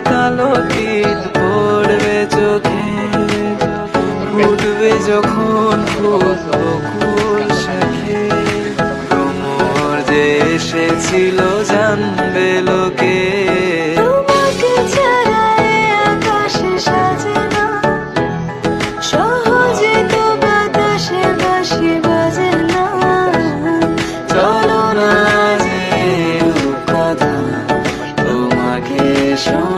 কালো তিল পড়বে চোখে, ফুটবে যখন ফুল বকুল শাখে। তোমার যে এসেছিল, জানবে লোকে। show